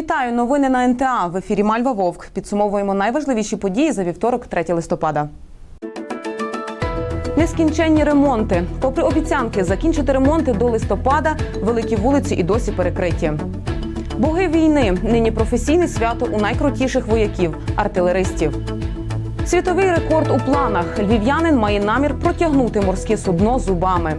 Вітаю! Новини на НТА. В ефірі Мальва Вовк. Підсумовуємо найважливіші події за вівторок, 3 листопада. Нескінченні ремонти. Попри обіцянки закінчити ремонти до листопада, великі вулиці і досі перекриті. Боги війни нині професійне свято у найкрутіших вояків артилеристів. Світовий рекорд у планах. Львів'янин має намір протягнути морське судно зубами.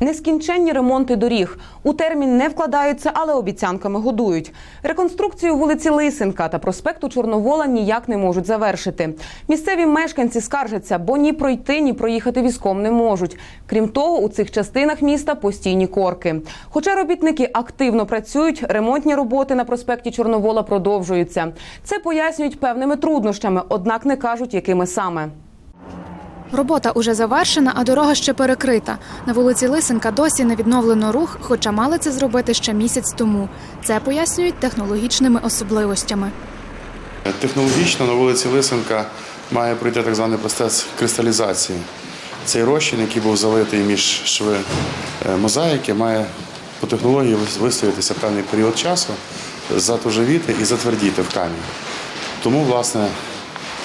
Нескінченні ремонти доріг у термін не вкладаються, але обіцянками годують. Реконструкцію вулиці Лисенка та проспекту Чорновола ніяк не можуть завершити. Місцеві мешканці скаржаться, бо ні пройти, ні проїхати візком не можуть. Крім того, у цих частинах міста постійні корки. Хоча робітники активно працюють, ремонтні роботи на проспекті Чорновола продовжуються. Це пояснюють певними труднощами, однак не кажуть, якими саме. Робота уже завершена, а дорога ще перекрита. На вулиці Лисенка досі не відновлено рух, хоча мали це зробити ще місяць тому. Це пояснюють технологічними особливостями. Технологічно на вулиці Лисенка має пройти так званий процес кристалізації. Цей розчин, який був залитий між шви е, мозаїки, має по технології вистоятися певний період часу, затужавіти і затвердіти в камінь. Тому, власне,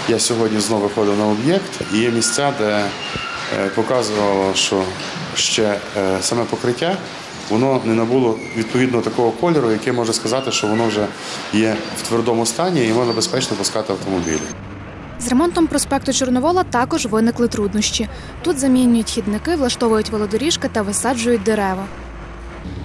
я сьогодні знову виходив на об'єкт і є місця, де е, показувало, що ще е, саме покриття воно не набуло відповідного такого кольору, який може сказати, що воно вже є в твердому стані і можна безпечно пускати автомобілі. З ремонтом проспекту Чорновола також виникли труднощі. Тут замінюють хідники, влаштовують велодоріжки та висаджують дерева.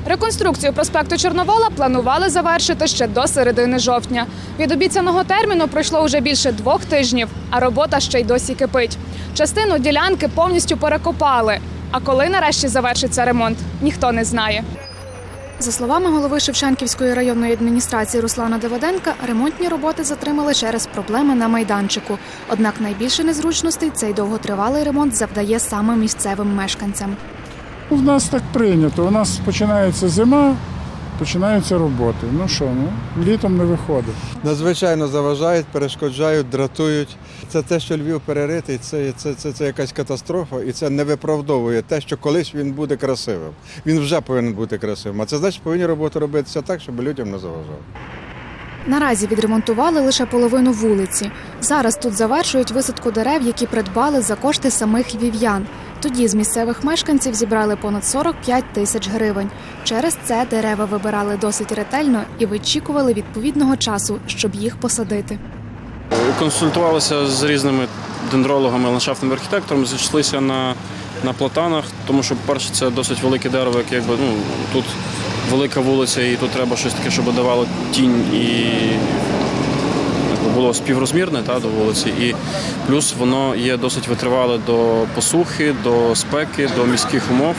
Реконструкцію проспекту Чорновола планували завершити ще до середини жовтня. Від обіцяного терміну пройшло вже більше двох тижнів, а робота ще й досі кипить. Частину ділянки повністю перекопали. А коли нарешті завершиться ремонт, ніхто не знає. За словами голови Шевченківської районної адміністрації Руслана Давиденка, ремонтні роботи затримали через проблеми на майданчику. Однак найбільше незручностей цей довготривалий ремонт завдає саме місцевим мешканцям. У нас так прийнято. У нас починається зима, починаються роботи. Ну що, ну літом не виходить. надзвичайно заважають, перешкоджають, дратують. Це те, що Львів переритий, це, це, це, це якась катастрофа, і це не виправдовує те, що колись він буде красивим. Він вже повинен бути красивим. А це значить, повинні роботи робитися так, щоб людям не заважав. Наразі відремонтували лише половину вулиці. Зараз тут завершують висадку дерев, які придбали за кошти самих львів'ян. Тоді з місцевих мешканців зібрали понад 45 тисяч гривень. Через це дерева вибирали досить ретельно і вичікували відповідного часу, щоб їх посадити. Консультувалися з різними дендрологами, ландшафтними архітекторами, зійшлися на, на платанах, тому що, по-перше, це досить велике дерево, яке якби, ну, тут велика вулиця, і тут треба щось таке, щоб давало тінь і було співрозмірне та, до вулиці. І плюс воно є досить витривале до посухи, до спеки, до міських умов.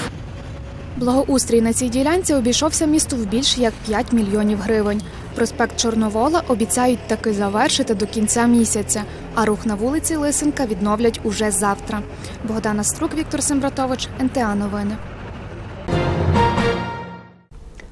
Благоустрій на цій ділянці обійшовся місту в більш як 5 мільйонів гривень. Проспект Чорновола обіцяють таки завершити до кінця місяця, а рух на вулиці Лисенка відновлять уже завтра. Богдана Струк, Віктор Сембратович, НТА Новини.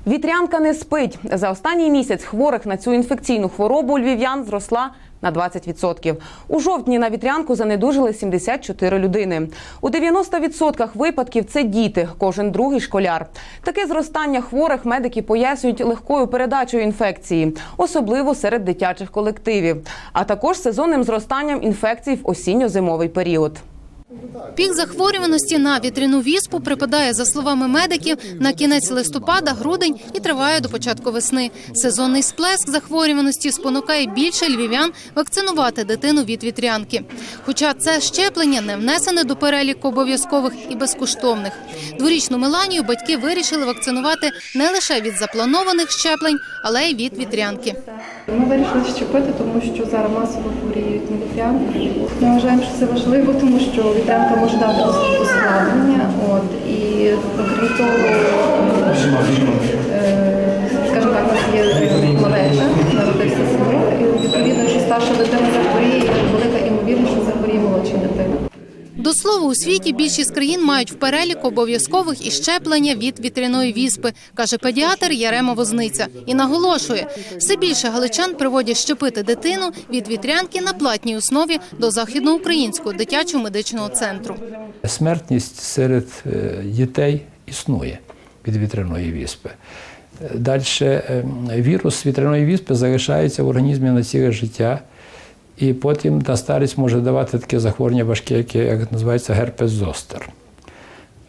Вітрянка не спить. За останній місяць хворих на цю інфекційну хворобу у львів'ян зросла на 20%. У жовтні на вітрянку занедужили 74 людини. У 90% випадків це діти, кожен другий школяр. Таке зростання хворих медики пояснюють легкою передачею інфекції, особливо серед дитячих колективів, а також сезонним зростанням інфекцій в осінньо-зимовий період. Пік захворюваності на вітряну віспу припадає, за словами медиків, на кінець листопада, грудень і триває до початку весни. Сезонний сплеск захворюваності спонукає більше львів'ян вакцинувати дитину від вітрянки. Хоча це щеплення не внесене до переліку обов'язкових і безкоштовних. Дворічну Меланію батьки вирішили вакцинувати не лише від запланованих щеплень, але й від вітрянки. Ми вирішили щепити, тому що зараз масово хворіють на вітрянку. Ми вважаємо, що це важливо, тому що вітрянка може дати ускладнення. От і окрім того, е, скажімо так, у нас є малеча, народився сім'я, і відповідно, що старша дитина захворіє, є велика ймовірність, що захворіє молодша дитина. До слова, у світі більшість країн мають в переліку обов'язкових і щеплення від вітряної віспи, каже педіатр Ярема Возниця. І наголошує, все більше галичан приводять щепити дитину від вітрянки на платній основі до західноукраїнського дитячого медичного центру. Смертність серед е, дітей існує від вітряної віспи. Далі вірус вітряної віспи залишається в організмі на ціле життя. І потім на старість може давати таке захворювання важке, яке як називається герпес зостер.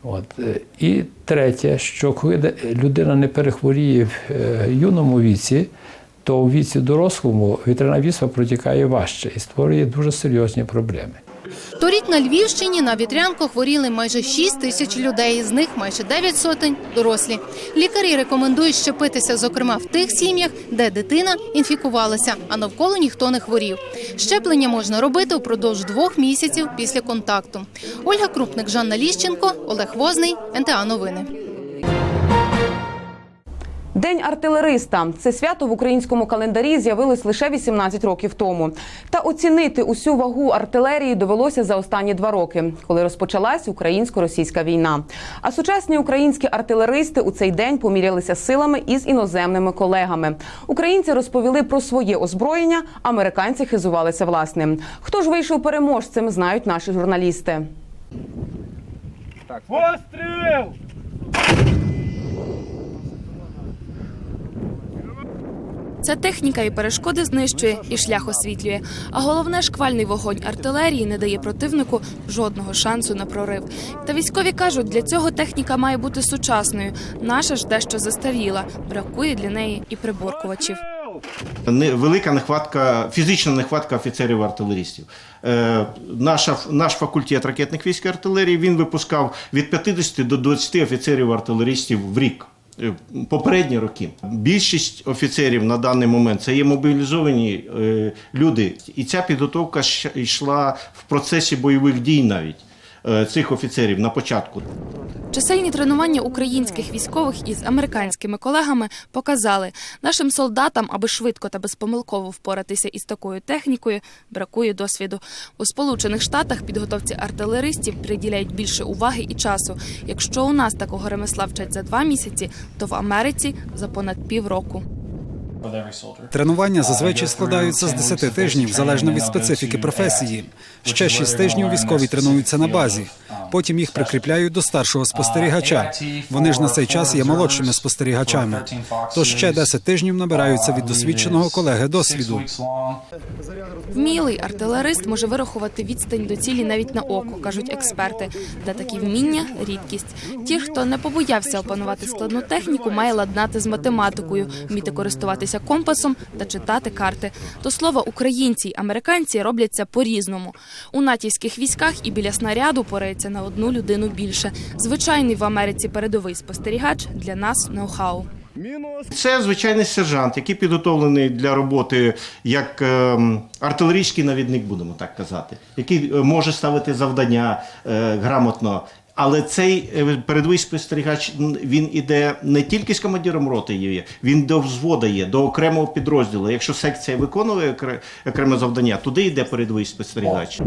От. е, І третє, що коли людина не перехворіє в е, юному віці, то в віці дорослому вітряна віспа протікає важче і створює дуже серйозні проблеми. Торік на Львівщині на вітрянку хворіли майже 6 тисяч людей, з них майже 9 сотень дорослі. Лікарі рекомендують щепитися, зокрема в тих сім'ях, де дитина інфікувалася, а навколо ніхто не хворів. Щеплення можна робити впродовж двох місяців після контакту. Ольга Крупник, Жанна Ліщенко, Олег Возний, НТА Новини. День артилериста це свято в українському календарі з'явилось лише 18 років тому. Та оцінити усю вагу артилерії довелося за останні два роки, коли розпочалась українсько-російська війна. А сучасні українські артилеристи у цей день помірялися силами із іноземними колегами. Українці розповіли про своє озброєння, американці хизувалися власним. Хто ж вийшов переможцем, знають наші журналісти. Ця техніка і перешкоди знищує, і шлях освітлює. А головне, шквальний вогонь артилерії не дає противнику жодного шансу на прорив. Та військові кажуть, для цього техніка має бути сучасною. Наша ж дещо застаріла. Бракує для неї і приборкувачів. Велика нехватка, фізична нехватка офіцерів артилерістів. Е, наша, наш факультет ракетних військ і артилерії він випускав від 50 до 20 офіцерів артилерістів в рік. Е, Попередні роки. Більшість офіцерів на даний момент це є мобілізовані е, люди, і ця підготовка йшла в процесі бойових дій навіть цих офіцерів на початку. Чисельні тренування українських військових із американськими колегами показали, нашим солдатам, аби швидко та безпомилково впоратися із такою технікою, бракує досвіду. У Сполучених Штатах підготовці артилеристів приділяють більше уваги і часу. Якщо у нас такого ремесла вчать за два місяці, то в Америці за понад півроку. Тренування зазвичай складаються з 10 тижнів, залежно від специфіки професії. Ще 6 тижнів військові тренуються на базі. Потім їх прикріпляють до старшого спостерігача. Вони ж на цей час є молодшими спостерігачами. Тож ще 10 тижнів набираються від досвідченого колеги досвіду. Вмілий артилерист може вирахувати відстань до цілі навіть на око, кажуть експерти. Де такі вміння рідкість. Ті, хто не побоявся опанувати складну техніку, має ладнати з математикою, вміти користуватися компасом та читати карти. До слова, українці й американці роблять це по-різному. У натівських військах і біля снаряду порається на одну людину більше. Звичайний в Америці передовий спостерігач для нас ноу-хау. Це звичайний сержант, який підготовлений для роботи як ем, артилерійський навідник, будемо так казати, який е, може ставити завдання е, грамотно. Але цей е, передовий спостерігач він іде не тільки з командиром роти є, він до взвода є, до окремого підрозділу. Якщо секція виконує окре- окреме завдання, туди йде передовий спостерігач.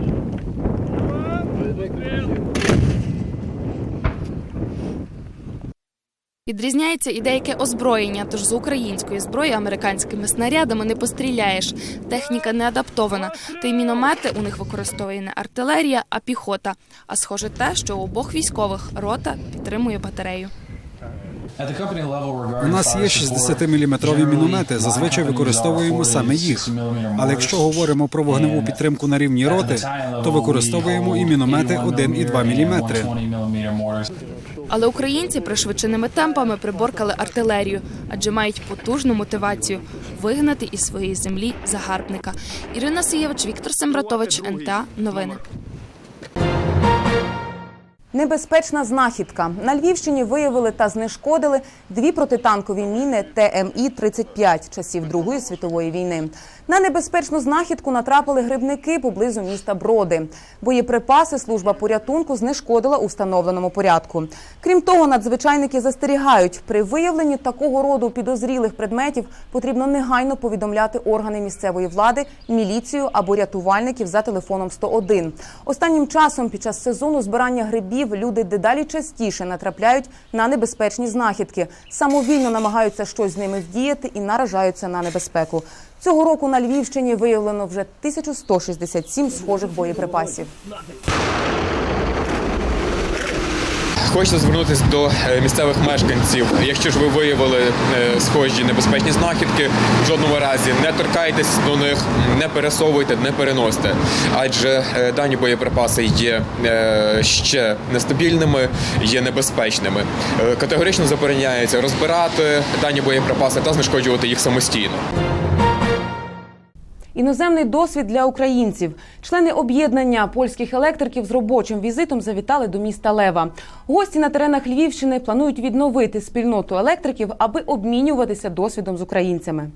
Відрізняється і деяке озброєння, тож з української зброї американськими снарядами не постріляєш. Техніка не адаптована. Та й міномети у них використовує не артилерія, а піхота. А схоже те, що у обох військових рота підтримує батарею. У нас є 60-мм міномети. Зазвичай використовуємо саме їх. Але якщо говоримо про вогневу підтримку на рівні роти, то використовуємо і міномети 1 і 2 мм. Але українці пришвидшеними темпами приборкали артилерію, адже мають потужну мотивацію вигнати із своєї землі загарбника. Ірина Сієвич, Віктор Сембратович, НТА. Новини. Небезпечна знахідка. На Львівщині виявили та знешкодили дві протитанкові міни ТМІ-35 часів Другої світової війни. На небезпечну знахідку натрапили грибники поблизу міста Броди. Боєприпаси служба порятунку знешкодила у встановленому порядку. Крім того, надзвичайники застерігають, при виявленні такого роду підозрілих предметів потрібно негайно повідомляти органи місцевої влади, міліцію або рятувальників за телефоном 101. Останнім часом під час сезону збирання грибів люди дедалі частіше натрапляють на небезпечні знахідки, самовільно намагаються щось з ними вдіяти і наражаються на небезпеку. Цього року на Львівщині виявлено вже 1167 схожих боєприпасів. Хочеться звернутися до е, місцевих мешканців. Якщо ж ви виявили е, схожі небезпечні знахідки, в жодному разі не торкайтесь до них, не пересовуйте, не переносьте. Адже е, дані боєприпаси є ще нестабільними, є небезпечними. Категорично забороняється розбирати дані боєприпаси та знешкоджувати їх самостійно. Іноземний досвід для українців. Члени об'єднання польських електриків з робочим візитом завітали до міста Лева. Гості на теренах Львівщини планують відновити спільноту електриків, аби обмінюватися досвідом з українцями.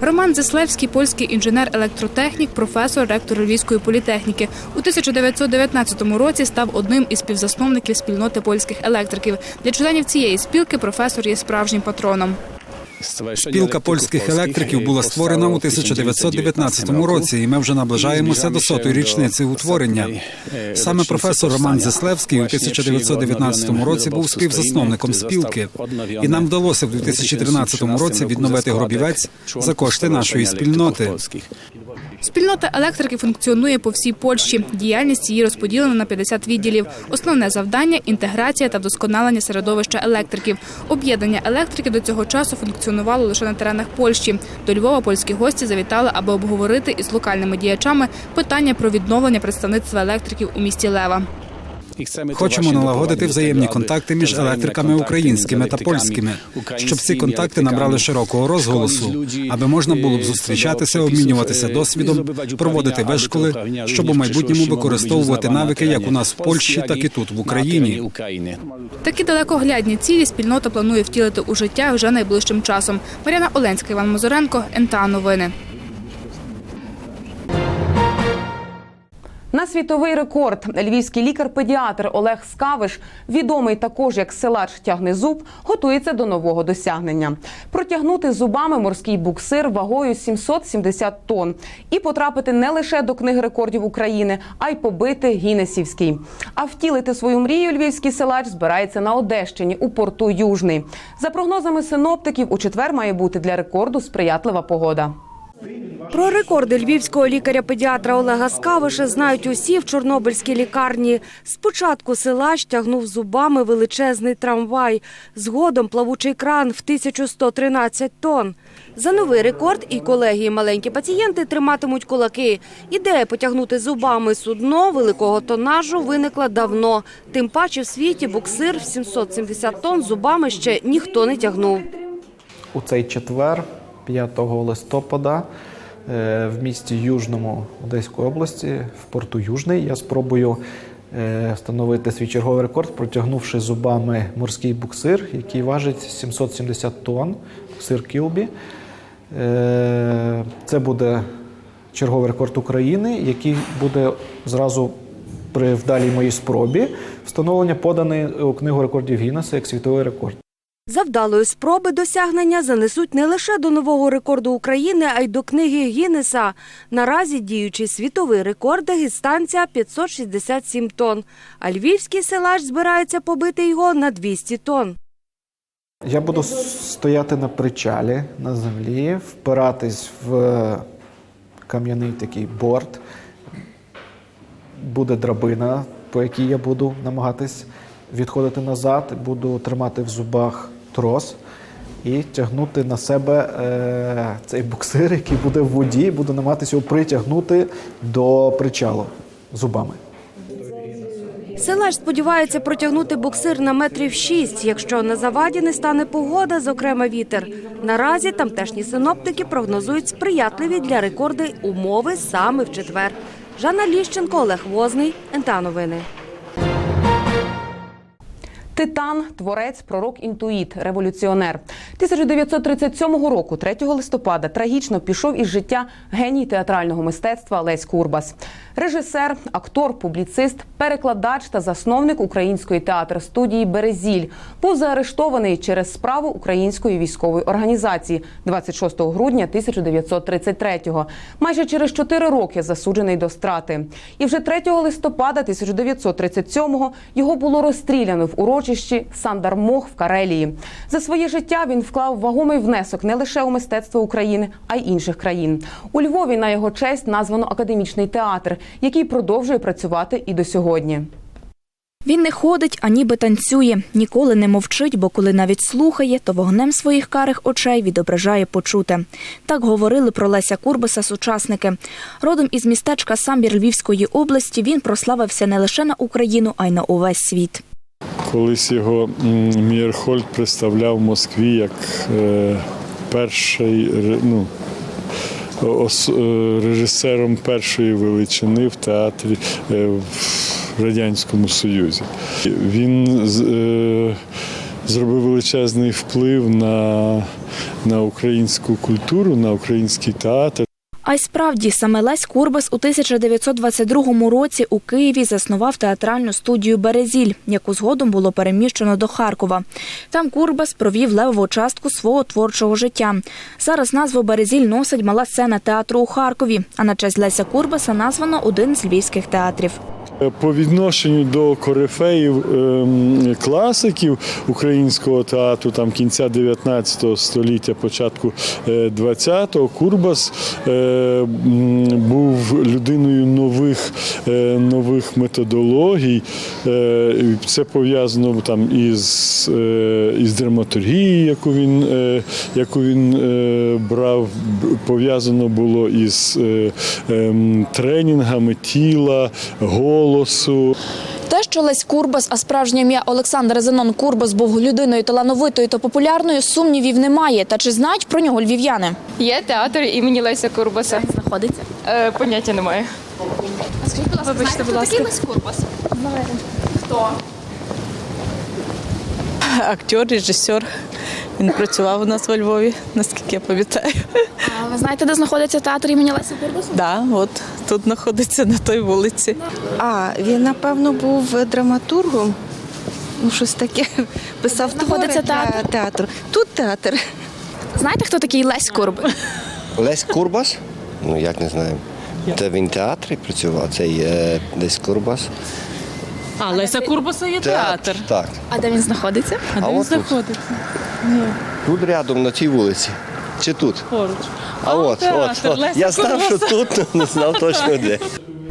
Роман Зеслевський, польський інженер-електротехнік, професор, ректор Львівської політехніки. У 1919 році став одним із співзасновників спільноти польських електриків. Для членів цієї спілки професор є справжнім патроном. Спілка польських електриків була створена у 1919 році, і ми вже наближаємося до сотої річниці утворення. Саме професор Роман Зеслевський у 1919 році був співзасновником спілки, і нам вдалося в 2013 році відновити гробівець за кошти нашої спільноти. Спільнота електрики функціонує по всій Польщі. Діяльність її розподілена на 50 відділів. Основне завдання інтеграція та вдосконалення середовища електриків. Об'єднання електриків до цього часу функціонувало лише на теренах Польщі. До Львова польські гості завітали, аби обговорити із локальними діячами питання про відновлення представництва електриків у місті Лева. Хочемо налагодити взаємні контакти між електриками українськими та польськими, щоб ці контакти набрали широкого розголосу, аби можна було б зустрічатися, обмінюватися досвідом, проводити вишколи, щоб у майбутньому використовувати навики як у нас в Польщі, так і тут в Україні. Такі далекоглядні цілі спільнота планує втілити у життя вже найближчим часом. Мар'яна Оленська, Іван Мозоренко, НТА Новини. На світовий рекорд львівський лікар-педіатр Олег Скавиш, відомий також як силач тягне зуб, готується до нового досягнення. Протягнути зубами морський буксир вагою 770 тонн і потрапити не лише до книги рекордів України, а й побити Гіннесівський. А втілити свою мрію львівський силач збирається на Одещині у порту Южний. За прогнозами синоптиків, у четвер має бути для рекорду сприятлива погода. Про рекорди львівського лікаря-педіатра Олега Скавиша знають усі в Чорнобильській лікарні. Спочатку силач тягнув зубами величезний трамвай, згодом плавучий кран в 1113 тонн. За новий рекорд і колеги, і маленькі пацієнти триматимуть кулаки. Ідея потягнути зубами судно великого тонажу виникла давно. Тим паче в світі буксир в 770 тонн зубами ще ніхто не тягнув. у цей четвер, 5 листопада, е, в місті Южному Одеської області, в порту Южний, я спробую е, встановити свій черговий рекорд, протягнувши зубами морський буксир, який важить 770 тонн, буксир Кілбі. Е, Це буде черговий рекорд України, який буде зразу при вдалій моїй спробі встановлення поданий у книгу рекордів Гіннеса як світовий рекорд. За вдалої спроби досягнення занесуть не лише до нового рекорду України, а й до книги Гіннеса. Наразі діючий світовий рекорд Дагестанця 567 тонн, а львівський силач збирається побити його на 200 тонн. Я буду стояти на причалі на землі, впиратись в кам'яний такий борт. Буде драбина, по якій я буду намагатись відходити назад, буду тримати в зубах трос і тягнути на себе е, цей буксир, який буде в воді, буду намагатися його притягнути до причалу зубами. Силач сподівається протягнути буксир на метрів 6, якщо на заваді не стане погода, зокрема вітер. Наразі тамтешні синоптики прогнозують сприятливі для рекорди умови саме в четвер. Жанна Ліщенко, Олег Возний, НТА Новини. Титан, творець, пророк, інтуїт, революціонер. 1937 року, 3 листопада, трагічно пішов із життя геній театрального мистецтва Лесь Курбас. Режисер, актор, публіцист, перекладач та засновник української театр студії Березіль був заарештований через справу української військової організації 26 грудня 1933-го. Майже через 4 роки засуджений до страти. І вже 3 листопада 1937-го його було розстріляно в урочищі Сандармох в Карелії. За своє життя він вклав вагомий внесок не лише у мистецтво України, а й інших країн. У Львові на його честь названо академічний театр, який продовжує працювати і до сьогодні. Він не ходить, а ніби танцює, ніколи не мовчить, бо коли навіть слухає, то вогнем своїх карих очей відображає почуте. Так говорили про Леся Курбаса сучасники. Родом із містечка Самбір Львівської області він прославився не лише на Україну, а й на увесь світ. Колись його Мірхольд представляв в Москві як е, перший ну, е, режисером першої величини в театрі е, в Радянському Союзі. Він зробив величезний вплив на, на українську культуру, на український театр. А й справді саме Лесь Курбас у 1922 році у Києві заснував театральну студію Березіль, яку згодом було переміщено до Харкова. Там Курбас провів левову частку свого творчого життя. Зараз назву Березіль носить мала сцена театру у Харкові, а на честь Леся Курбаса названо один з львівських театрів. По відношенню до корифеїв ем, класиків українського театру там кінця 19 століття, початку е, 20-го, Курбас е, був людиною нових, е, нових методологій. Е, Це пов'язано там із, е, із драматургією, яку він, е, яку він е, брав, пов'язано було із е, ем, тренінгами тіла, голосу. Те, що Лесь Курбас, а справжнє ім'я Олександр Зенон Курбас був людиною талановитою та популярною, сумнівів немає. Та чи знають про нього львів'яни? Є театр імені Леся Курбаса. Де знаходиться? Е, поняття немає. А скажіть, будь ласка, Вибачте, знаєте, будь хто ласка. такий Лесь Курбас? Хто? Актер, режисер. Він працював у нас во Львові, наскільки я пам'ятаю. А ви знаєте, де знаходиться театр імені Леся Курбаса? Да, от тут знаходиться на той вулиці. А, він, напевно, був драматургом. Ну, щось таке. Писав знаходиться твори для театр? театру. Тут театр. Знаєте, хто такий Лесь Курбас? Лесь Курбас? Ну як не знаю. Це він в театрі працював, це є десь Курбас. А Леся Курбаса є театр. Так. А де він знаходиться? А де він знаходиться? Ні, Тут рядом на цій вулиці. Чи тут? поруч. А, от, театр, от, от. Я знав, що тут, але не знав точно де.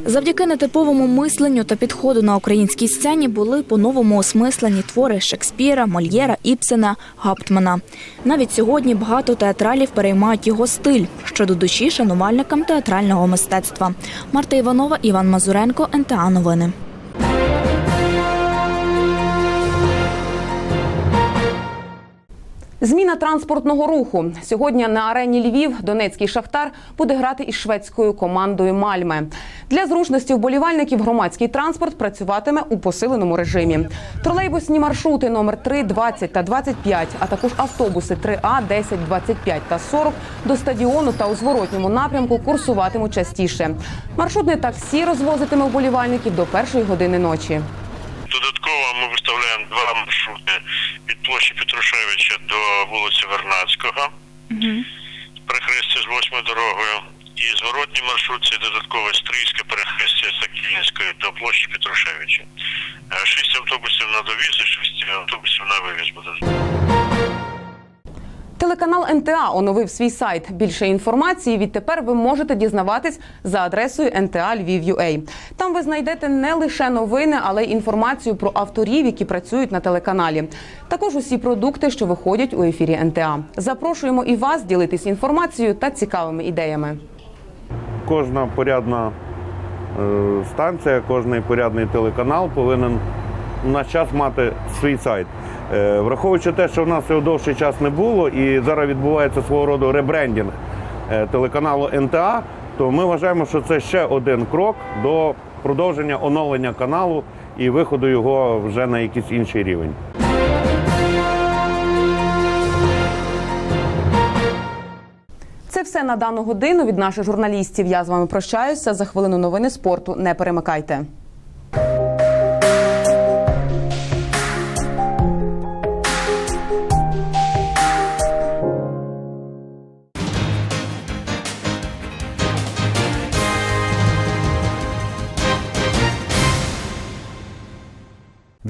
Завдяки нетиповому мисленню та підходу на українській сцені були по-новому осмислені твори Шекспіра, Мольєра, Іпсена, Гаптмана. Навіть сьогодні багато театралів переймають його стиль, що до душі шанувальникам театрального мистецтва. Марта Іванова, Іван Мазуренко, НТА Новини. Зміна транспортного руху сьогодні на арені Львів Донецький шахтар буде грати із шведською командою Мальме. Для зручності вболівальників громадський транспорт працюватиме у посиленому режимі. Тролейбусні маршрути номер 3, 20 та 25, а також автобуси 3А, 10, 25 та 40 до стадіону та у зворотньому напрямку курсуватимуть частіше. Маршрутне таксі розвозитиме вболівальників до першої години ночі. Додатково ми виставляємо два маршрути від площі Петрушевича до вулиці Вернадського, перехрестя з восьмою дорогою. І зворотній маршрут це додаткове стрийське перехрестя Сакільницької до площі Петрушевича. Шість автобусів на довіз і шість автобусів на вивіз буде. Телеканал НТА оновив свій сайт. Більше інформації відтепер ви можете дізнаватись за адресою NTA Lviv.ua. Там ви знайдете не лише новини, але й інформацію про авторів, які працюють на телеканалі. Також усі продукти, що виходять у ефірі НТА. Запрошуємо і вас ділитись інформацією та цікавими ідеями. Кожна порядна е, станція, кожний порядний телеканал повинен на час мати свій сайт. Е, Враховуючи те, що в нас його довший час не було, і зараз відбувається свого роду ребрендінг е, телеканалу НТА, то ми вважаємо, що це ще один крок до продовження оновлення каналу і виходу його вже на якийсь інший рівень. Це все на дану годину від наших журналістів. Я з вами прощаюся. За хвилину новини спорту. Не перемикайте.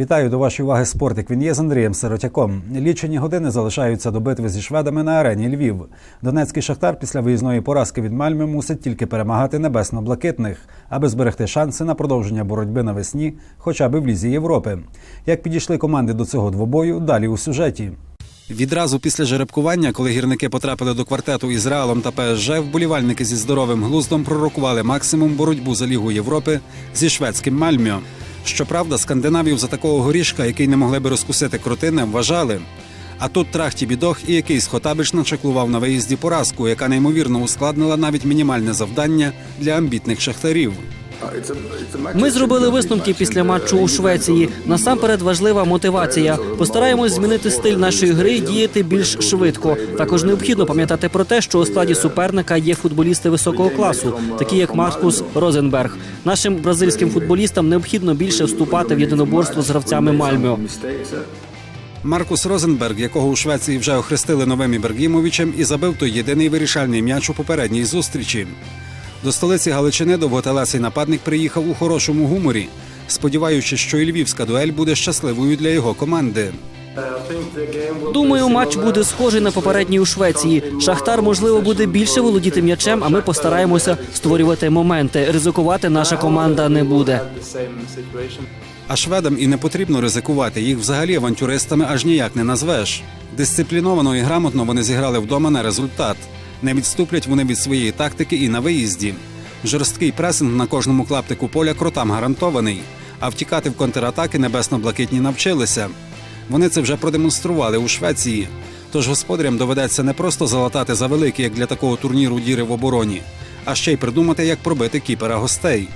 Вітаю до вашої уваги спортик. Він є з Андрієм Сиротяком. Лічені години залишаються до битви зі шведами на арені Львів. Донецький шахтар після виїзної поразки від Мальми мусить тільки перемагати небесно-блакитних, аби зберегти шанси на продовження боротьби навесні, хоча б в лізі Європи. Як підійшли команди до цього двобою, далі у сюжеті. Відразу після жеребкування, коли гірники потрапили до квартету із Реалом та ПСЖ, вболівальники зі здоровим глуздом пророкували максимум боротьбу за Лігу Європи зі шведським Мальмьо. Щоправда, скандинавів за такого горішка, який не могли би розкусити крутини, вважали. А тут трахті бідох і якийсь Хотабич начеклував на виїзді поразку, яка неймовірно ускладнила навіть мінімальне завдання для амбітних шахтарів. Ми зробили висновки після матчу у Швеції. Насамперед важлива мотивація. Постараємось змінити стиль нашої гри, і діяти більш швидко. Також необхідно пам'ятати про те, що у складі суперника є футболісти високого класу, такі як Маркус Розенберг. Нашим бразильським футболістам необхідно більше вступати в єдиноборство з гравцями Мальмьо. Маркус Розенберг, якого у Швеції вже охрестили новим Ібергімовичем, і забив той єдиний вирішальний м'яч у попередній зустрічі. До столиці Галичини довготелесий нападник приїхав у хорошому гуморі, сподіваючись, що і львівська дуель буде щасливою для його команди. Думаю, матч буде схожий на попередній у Швеції. Шахтар, можливо, буде більше володіти м'ячем, а ми постараємося створювати моменти. Ризикувати наша команда не буде. А шведам і не потрібно ризикувати. Їх взагалі авантюристами аж ніяк не назвеш. Дисципліновано і грамотно вони зіграли вдома на результат. Не відступлять вони від своєї тактики і на виїзді. Жорсткий пресинг на кожному клаптику поля кротам гарантований. А втікати в контратаки небесно-блакитні навчилися. Вони це вже продемонстрували у Швеції. Тож господарям доведеться не просто залатати за великі, як для такого турніру діри в обороні, а ще й придумати, як пробити кіпера гостей.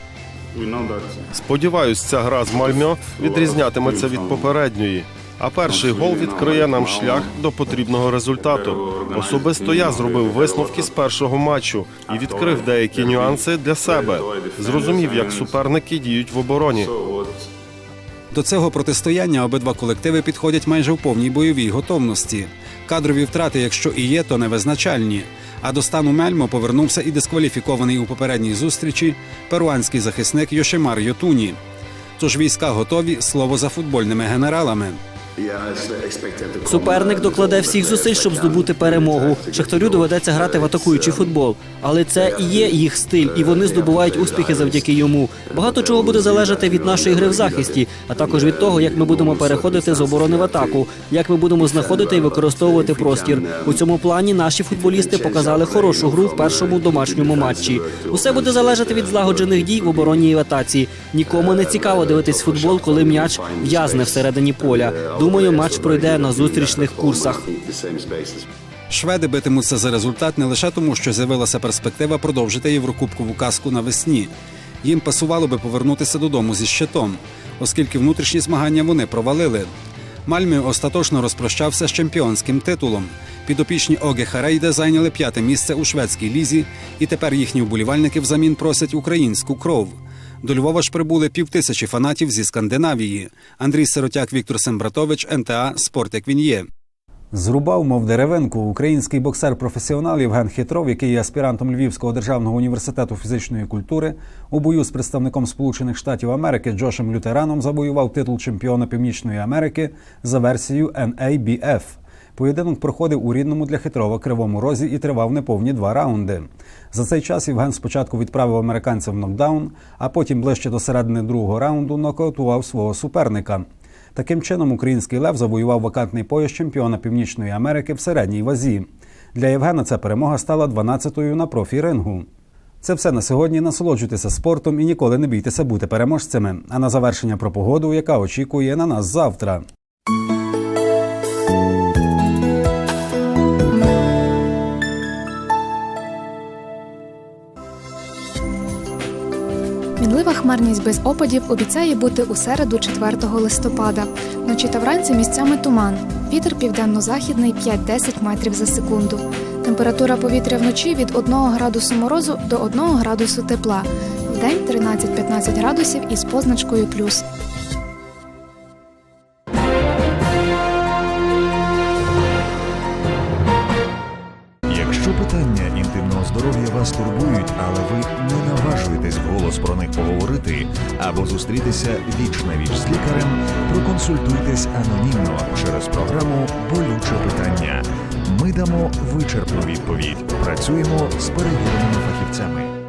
Сподіваюсь, ця гра з Мальмьо відрізнятиметься від попередньої. А перший гол відкриє нам шлях до потрібного результату. Особисто я зробив висновки з першого матчу і відкрив деякі нюанси для себе. Зрозумів, як суперники діють в обороні. До цього протистояння обидва колективи підходять майже в повній бойовій готовності. Кадрові втрати, якщо і є, то невизначальні. А до стану Мельмо повернувся і дискваліфікований у попередній зустрічі перуанський захисник Йошимар Йотуні. Тож війська готові слово за футбольними генералами. Суперник докладе всіх зусиль, щоб здобути перемогу. Шахтарю доведеться грати в атакуючий футбол, але це і є їх стиль, і вони здобувають успіхи завдяки йому. Багато чого буде залежати від нашої гри в захисті, а також від того, як ми будемо переходити з оборони в атаку, як ми будемо знаходити і використовувати простір. У цьому плані наші футболісти показали хорошу гру в першому домашньому матчі. Усе буде залежати від злагоджених дій в обороні і в атаці. Нікому не цікаво дивитись футбол, коли м'яч в'язне всередині поля. Думаю, матч пройде на зустрічних курсах. Шведи битимуться за результат не лише тому, що з'явилася перспектива продовжити Єврокубкову казку навесні. Їм пасувало би повернутися додому зі щитом, оскільки внутрішні змагання вони провалили. Мальмі остаточно розпрощався з чемпіонським титулом. Підопічні Оге Харейде зайняли п'яте місце у шведській лізі, і тепер їхні вболівальники взамін просять українську кров. До Львова ж прибули півтисячі фанатів зі Скандинавії. Андрій Сиротяк, Віктор Сембратович, НТА Спорт як він є. Зрубав, мов деревинку, український боксер-професіонал Євген Хитров, який є аспірантом Львівського державного університету фізичної культури, у бою з представником Сполучених Штатів Америки Джошем Лютераном завоював титул чемпіона Північної Америки за версією NABF. Поєдинок проходив у рідному для Хитрова кривому розі і тривав неповні два раунди. За цей час Євген спочатку відправив американця в нокдаун, а потім ближче до середини другого раунду нокаутував свого суперника. Таким чином, український лев завоював вакантний пояс чемпіона Північної Америки в середній вазі. Для Євгена ця перемога стала 12-ю на профі-рингу. Це все на сьогодні. Насолоджуйтеся спортом і ніколи не бійтеся бути переможцями. А на завершення про погоду, яка очікує на нас завтра. Мінлива хмарність без опадів обіцяє бути у середу 4 листопада. Вночі та вранці місцями туман. Вітер південно-західний 5-10 метрів за секунду. Температура повітря вночі від 1 градусу морозу до 1 градусу тепла. Вдень 13-15 градусів із позначкою плюс. Зустрітися віч на віч з лікарем, проконсультуйтесь анонімно через програму Болюче питання. Ми дамо вичерпну відповідь. Працюємо з перевіреними фахівцями.